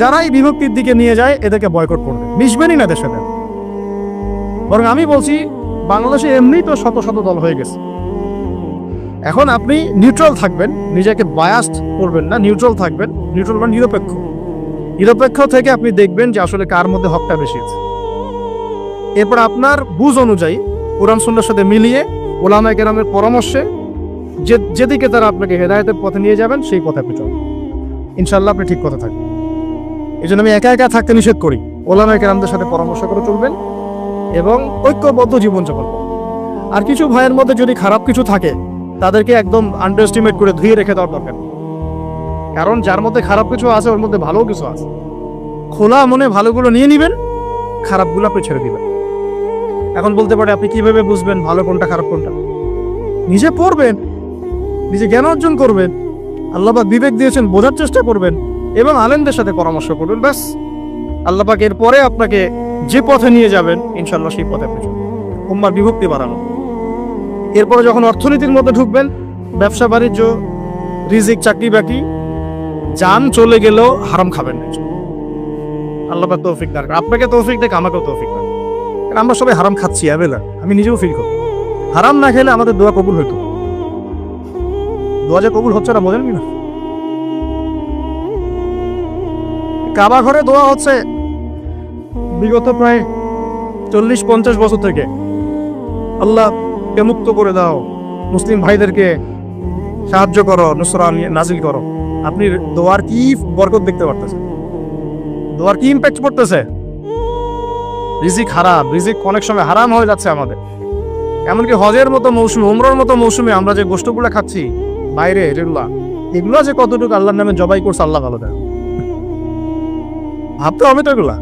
না। যারা এই বিভক্তির দিকে নিয়ে যায়, এদেরকে বয়কট করবে। মিশবেনই না সাথে বরং আমি বলছি, বাংলাদেশে এমনিই তো শত শত দল হয়ে গেছে। এখন আপনি নিউট্রাল থাকবেন, নিজেকে বায়াস্ট করবেন না নিউট্রাল থাকবেন নিউট্রাল মানে নিরপেক্ষ। নিরপেক্ষ থেকে আপনি দেখবেন যে আসলে কার মধ্যে হকটা বেশি আছে। এরপর আপনার বুঝ অনুযায়ী কোরআন সুন্নার সাথে মিলিয়ে ওলামা কেরামের পরামর্শে যে যেদিকে তারা আপনাকে হেদায়তের পথে নিয়ে যাবেন, সেই পথে আপনি চলবেন। ইনশাল্লাহ আপনি ঠিক কথা থাকবেন। এই জন্য আমি একা একা থাকতে নিষেধ করি। ওলামা কেরামদের সাথে পরামর্শ করে চলবেন এবং ঐক্যবদ্ধ জীবনযাপন আর কিছু ভাইয়ের মধ্যে যদি খারাপ কিছু থাকে, তাদেরকে একদম আন্ডার এস্টিমেট করে ধুয়ে রেখে দেওয়ার দরকার। কারণ যার মধ্যে খারাপ কিছু আছে, ওর মধ্যে ভালো কিছু আছে। খোলা মনে ভালোগুলো নিয়ে নেবেন, খারাপগুলো আপনি ছেড়ে দিবেন। এখন বলতে পারে, আপনি কীভাবে বুঝবেন ভালো কোনটা, খারাপ কোনটা? নিজে পড়বেন, নিজে জ্ঞান অর্জন করবেন। আল্লাহবাক বিবেক দিয়েছেন, বোঝার চেষ্টা করবেন। এবং আলেমদের সাথে পরামর্শ করুন, ব্যাস। আল্লাপাক এরপরে আপনাকে যে পথে নিয়ে যাবেন ইনশাল্লাহ সেই পথে আপনি উম্মার বিভক্তি বাড়ানো। এরপরে যখন অর্থনীতির মধ্যে ঢুকবেন, ব্যবসা, বাণিজ্য, রিজিক, চাকরি, বাকরি, যান চলে গেলেও হারাম খাবেন না। আল্লাপাক তৌফিক দান আপনাকে তৌফিক দেখ, আমাকেও তৌফিক আমরা সবাই হারাম খাচ্ছি অ্যাভেলা আমি নিজেও ফিল করি হারাম না খেলে আমাদের দোয়া কবুল হইতো। দোয়া যে কবুল হচ্ছে না বোঝেন না? কাবা ঘরে দোয়া হচ্ছে। বিগত প্রায় চল্লিশ, পঞ্চাশ বছর থেকে আল্লাহ কে মুক্ত করে দাও, মুসলিম ভাইদেরকে সাহায্য করো, নুসরা নাজিল করো। আপনি দোয়ার কি বরকত দেখতে পারতেছেন? দোয়ার কি ইম্প্যাক্ট পড়তেছে? রিজিক হারাম, রিজিক অনেক সময় হারাম হয়ে যাচ্ছে আমাদের। এমনকি হজের মতো মৌসুমে, উমরার মতো মৌসুমে আমরা যে গোষ্ঠগুলো খাচ্ছি, বাইরে যেগুলা এগুলো যে কতটুকু আল্লাহর নামে জবাই করছে, আল্লাহ ভালো দেয় ভাবতে হবে তো এগুলা।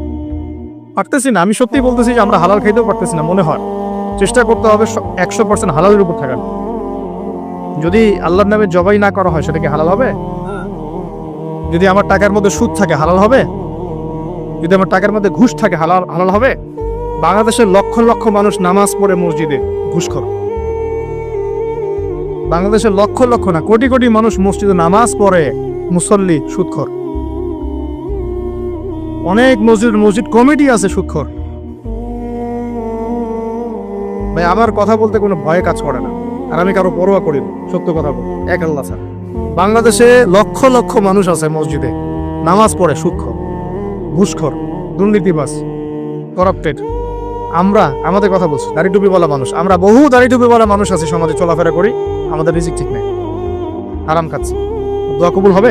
পারতেছি না, আমি সত্যি বলতেছি যে আমরা হালাল খাইতেও পারতেছি না, মনে হয়। চেষ্টা করতে হবে একশো পার্সেন্ট হালালের উপর থাকার। যদি আল্লাহর নামে জবাই না করা হয়, সেটা কি হালাল হবে? যদি আমার টাকার মধ্যে সুদ থাকে, হালাল হবে? যদি আমার টাকার মধ্যে ঘুষ থাকে, হালাল হালাল হবে? বাংলাদেশের লক্ষ লক্ষ মানুষ নামাজ পড়ে মসজিদে ঘুষখোর বাংলাদেশের লক্ষ লক্ষ না, কোটি কোটি মানুষ মসজিদে নামাজ পড়ে, মুসল্লি, সুদখোর। অনেক মসজিদ মসজিদ কমিটি আছে সুদখোর ভাই আমার কথা বলতে কোনো ভয় কাজ করে না। আর আমি কারও পরোয়া করি না সত্য কথা বল। এক আল্লাহ স্যার। বাংলাদেশে লক্ষ লক্ষ মানুষ আছে মসজিদে। নামাজ পড়ে সুদখোর ঘুষখোর দুর্নীতিবাস করাপ্টেড আমরা আমাদের কথা বলছি দাড়ি টুপি বলা মানুষ। আমরা বহু দাড়ি টুপি বলা মানুষ আছে সমাজে চলাফেরা করি আমাদের রিজিক ঠিক নেই। আরাম খাচ্ছি। দোয়া কবুল হবে?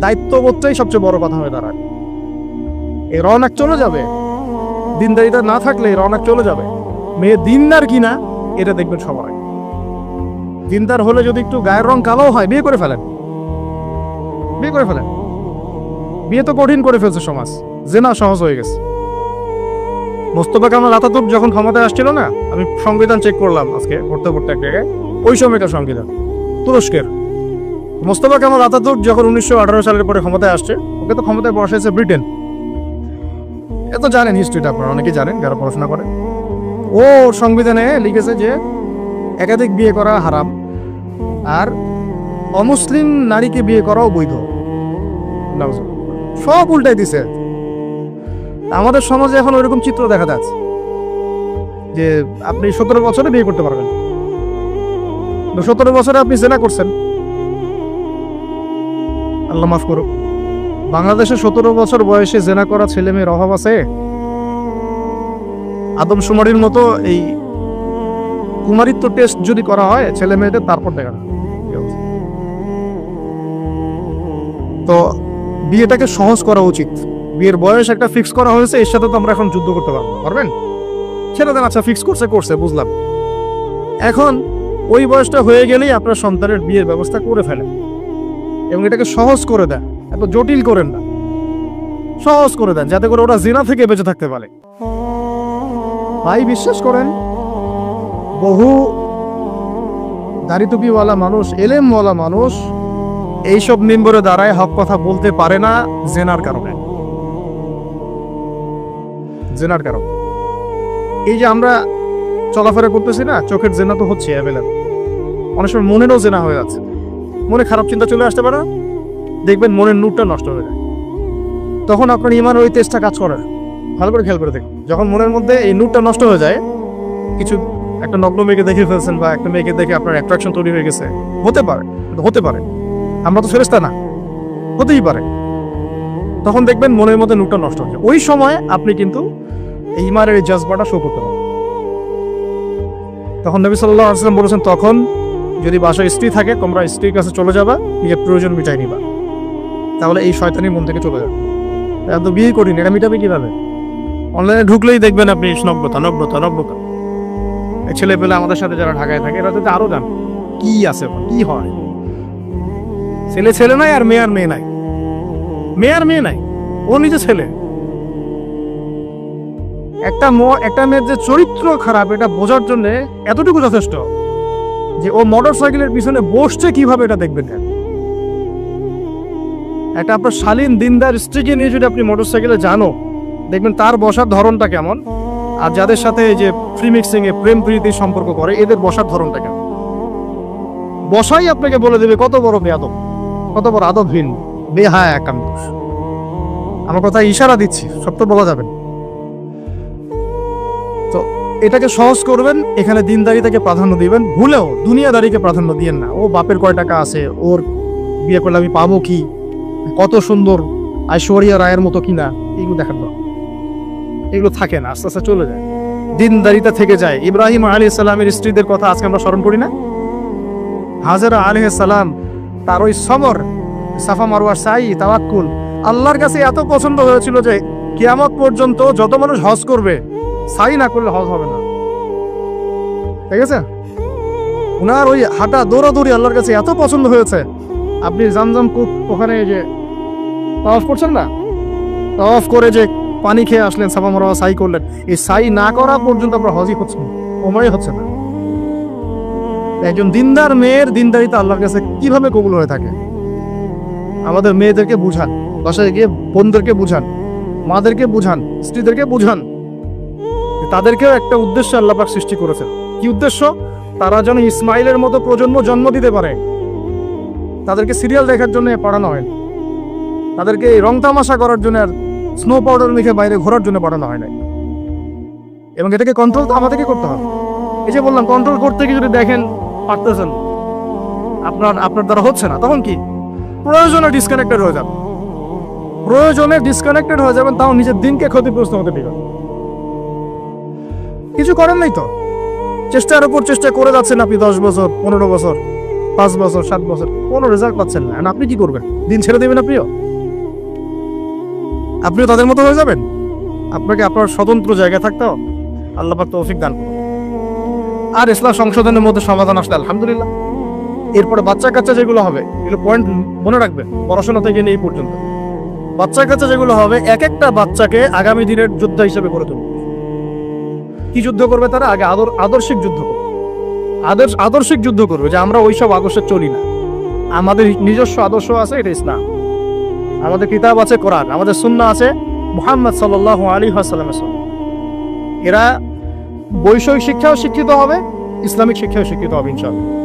দায়িত্ববোধটাই সবচেয়ে বড় কথা হয়ে দাঁড়ায়। এই রওনাক চলে যাবে। দিনদারিতা না থাকলে এই রওনাক চলে যাবে। মেয়ে দিনদার কিনা, এটা দেখবেন সবাই দিনদার হলে যদি একটু গায়ের রং কালো হয়, বিয়ে করে ফেলেন। বিয়ে করে ফেলেন। বিয়ে তো কঠিন করে ফেলছে সমাজ। জেনা সহজ হয়ে গেছে। মোস্তফা কামাল আতাতুর্ক যখন ক্ষমতায় আসছিল না, আমি সংবিধান চেক করলাম আজকে পড়তে পড়তে এক জায়গায়। ওই সময়কার সংবিধান। তুরস্কের। মোস্তফা কামাল আতাতুর্ক যখন উনিশশো আঠারো সালের পরে ক্ষমতায় আসছে, ওকে তো ক্ষমতায় বসাইছে ব্রিটেন। এ তো জানেন হিস্ট্রিটা আপনারা অনেকেই জানেন যারা পড়াশোনা করেন ও সংবিধানে লিখেছে যে, একাধিক বিয়ে করা হারাম, আর অমুসলিম নারীকে বিয়ে করাও বৈধ। সব উল্টাই দিছে। আমাদের সমাজে এখন ওইরকম চিত্র দেখা যাচ্ছে, যে আপনি সতেরো বছরে বিয়ে করতে পারবেন। সতেরো বছরে আপনি জেনা করছেন আল্লাহ মাফ করুক। বাংলাদেশে সতেরো বছর বয়সে জেনা করা ছেলে মেয়ের অভাব আছে? আদমশুমারির মতো এই কুমারিত্ব টেস্ট যদি করা হয় ছেলে মেয়েদের তারপর দেখা। তো বিয়েটাকে সহজ করা উচিত। বিয়ের বয়স একটা ফিক্স করা হয়েছে, এর সাথে তো আমরা এখন যুদ্ধ করতে পারব, পারবেন? ছেড়ে দেন আচ্ছা ফিক্স করছে করছে, বুঝলাম। এখন ওই বয়সটা হয়ে গেলেই আপনার সন্তানের বিয়ের ব্যবস্থা করে ফেলেন। এবং এটাকে সহজ করে দেন। এত জটিল করেন না। সহজ করে দেন, যাতে করে ওরা জিনা থেকে বেঁচে থাকতে পারে। ভাই, বিশ্বাস করেন, বহু দাড়িটুপিওয়ালা মানুষ, এলেমওয়ালা মানুষ এইসব মিম্বরে দাঁড়ায় হক কথা বলতে পারে না জেনার কারণে। জেনার কারণে। এই যে আমরা চলাফেরা করতেছি না, চোখের জেনা তো হচ্ছে অনেক সময় মনেরও জেনা হয়ে যাচ্ছে। মনে খারাপ চিন্তা চলে আসতে পারে? দেখবেন মনের নূরটা নষ্ট হয়ে যায়। তখন আপনার ইমানের ওই তেজটা কাজ করে। ভালো করে খেয়াল করে দেখুন। যখন মনের মধ্যে এই নূরটা নষ্ট হয়ে যায়, কিছু একটা নগ্ন মেয়েকে দেখে ফেলছেন বা একটা মেয়েকে দেখে আপনার অ্যাট্রাকশন তৈরি হয়ে গেছে। হতে পারে হতে পারে। আমরা তো ফেরেস্তা না। হতেই পারে। তখন দেখবেন মনের মধ্যে নূরটা নষ্ট হচ্ছে ওই সময় আপনি কিন্তু এই ইমানের এই জজবাটা শো করতে পারেন তখন নবী সাল্লাহ আসলাম বলেছেন, তখন যদি বাসায় স্ত্রী থাকে, তোমরা স্ত্রীর কাছে চলে যাবা, নিজের প্রয়োজন মিটাই নিবা। তাহলে এই শয়তানি মন থেকে চলে যাবে। এখন তো বিয়ে করিনি এটা মিটাবে কীভাবে? অনলাইনে ঢুকলেই দেখবেন আপনি নব্যতা নব্যতা এই ছেলে পেলে আমাদের সাথে যারা ঢাকায় থাকে, এরা যাতে আরও জান, কি আছে কি হয়? ছেলে ছেলে নাই আর মেয়ে আর মেয়ে নাই। মেয়ে আর মেয়ে নাই, ও নিজে ছেলে। একটা একটা মেয়ের যে চরিত্র খারাপ, এটা বোঝার জন্য এতটুকু যথেষ্ট। যে ও মোটর সাইকেলের পিছনে বসছে, কীভাবে এটা দেখবেন না। একটা আপনার শালীন, দিনদার, স্ত্রীকে নিয়ে যদি আপনি মোটর সাইকেলে জানো দেখবেন তার বসার ধরনটা কেমন, আর যাদের সাথে যে ফ্রি মিক্সিং এ প্রেম প্রীতির সম্পর্ক করে, এদের বসার ধরনটা কেমন বসাই আপনাকে বলে দেবে, কত বড় বেয়াদব, কত বড় আদবহীন, বেহায় একান্ত আমার কথা ইশারা দিচ্ছি, সব তো বলা যাবে না। এটাকে সহজ করবেন, এখানে দিনদারিতাকে প্রাধান্য দিবেন, ভুলেও দুনিয়াদারিকে প্রাধান্য দিয়েন না। ও বাপের কয় টাকা আছে, ওর বিয়ে করলে আমি পাবো কি? কত সুন্দর ঐশ্বরিয়া রায়ের মতো কিনা? এগুলো দেখার দরকার। এগুলো থাকে না, আস্তে আস্তে চলে যায়। দিনদারিতা থেকে যায়। ইব্রাহিম আলী সালামের স্ত্রীদের কথা আজকে আমরা স্মরণ করি না? হাজারা আলী সালাম, তার ওই সমর সাফা মারওয়ার সাই, তাওয়াক্কুল, আল্লাহর কাছে এত পছন্দ হয়েছিল যে কিয়ামত পর্যন্ত যত মানুষ হজ করবে সাই না করলে হজ হবে না। ঠিক আছে? ওনার ওই হাঁটা দৌড়াদৌড়ি আল্লাহর কাছে এত পছন্দ হয়েছে। আপনি জামজাম কূপ ওখানে যে তাওয়াফ করছেন না? তাওয়াফ করে যে পানি খেয়ে আসলেন সাফা মারওয়া সাই করলেন। এই সাই না করা পর্যন্ত আমরা হজই হচ্ছে না ওমরাই হচ্ছে না। একজন দিনদার মেয়ের দিনদারিতা আল্লাহর কাছে কীভাবে কবুল হয়ে থাকে? আমাদের মেয়েদেরকে বুঝান, বাসায় গিয়ে বোনদেরকে বুঝান, মাদেরকে বুঝান, স্ত্রীদেরকে বুঝান। তাদেরকেও একটা উদ্দেশ্য আল্লাপাক সৃষ্টি করেছেন। কি উদ্দেশ্য? তারা যেন ইসমাইলের মতো প্রজন্ম জন্ম দিতে পারে। তাদেরকে সিরিয়াল দেখার জন্য পড়ানো হয়। তাদেরকে রং তামাশা করার জন্য আর স্নো পাউডার মেখে বাইরে ঘোরার জন্য পাঠানো হয় নাই। এবং এটাকে কন্ট্রোল তো আমাদেরকে করতে হবে। এই যে বললাম কন্ট্রোল করতে গিয়ে যদি দেখেন, পারতেছেন, আপনার আপনার দ্বারা হচ্ছে না, তখন কি? প্রয়োজনে ডিসকানেক্টেড হয়ে যাবে। প্রয়োজনে ডিসকানেক্টেড হয়ে যাবেন, তাও নিজের দিনকে ক্ষতিগ্রস্ত হতে দিবেন। কিছু করেন নাই তো? চেষ্টার উপর চেষ্টা করে যাচ্ছেন আপনি দশ বছর, পনেরো বছর, পাঁচ বছর, সাত বছর, কোনো রেজাল্ট পাচ্ছেন না। আপনি কি করবেন? দিন ছেড়ে দেবেন আপনিও? আপনিও তাদের মতো হয়ে যাবেন? আপনাকে আপনার স্বতন্ত্র জায়গায় থাকতে হবে। আল্লাহ পাক তৌফিক দান। আর ইসলাম সংশোধনের মধ্যে সমাধান আসলে আলহামদুলিল্লাহ। এরপরে বাচ্চা কাচ্চা যেগুলো হবে, এগুলো পয়েন্ট মনে রাখবেন, পড়াশোনা থেকে নিয়ে এই পর্যন্ত। বাচ্চা কাচ্চা যেগুলো হবে, এক একটা বাচ্চাকে আগামী দিনের যোদ্ধা হিসেবে করে তুলবে কি যুদ্ধ করবে তারা? আগে আদর আদর্শিক যুদ্ধ করবে। আদর্শ আদর্শিক যুদ্ধ করবে যে আমরা ওইসব আদর্শে চলি না। আমাদের নিজস্ব আদর্শ আছে, এটা ইসলাম। আমাদের কিতাব আছে, কোরআন। আমাদের সুন্না আছে, মোহাম্মদ সাল্লাহ আলী হাসালাম এরা বৈষয়িক শিক্ষাও শিক্ষিত হবে, ইসলামিক শিক্ষাও শিক্ষিত হবে, ইনশাআল্লাহ।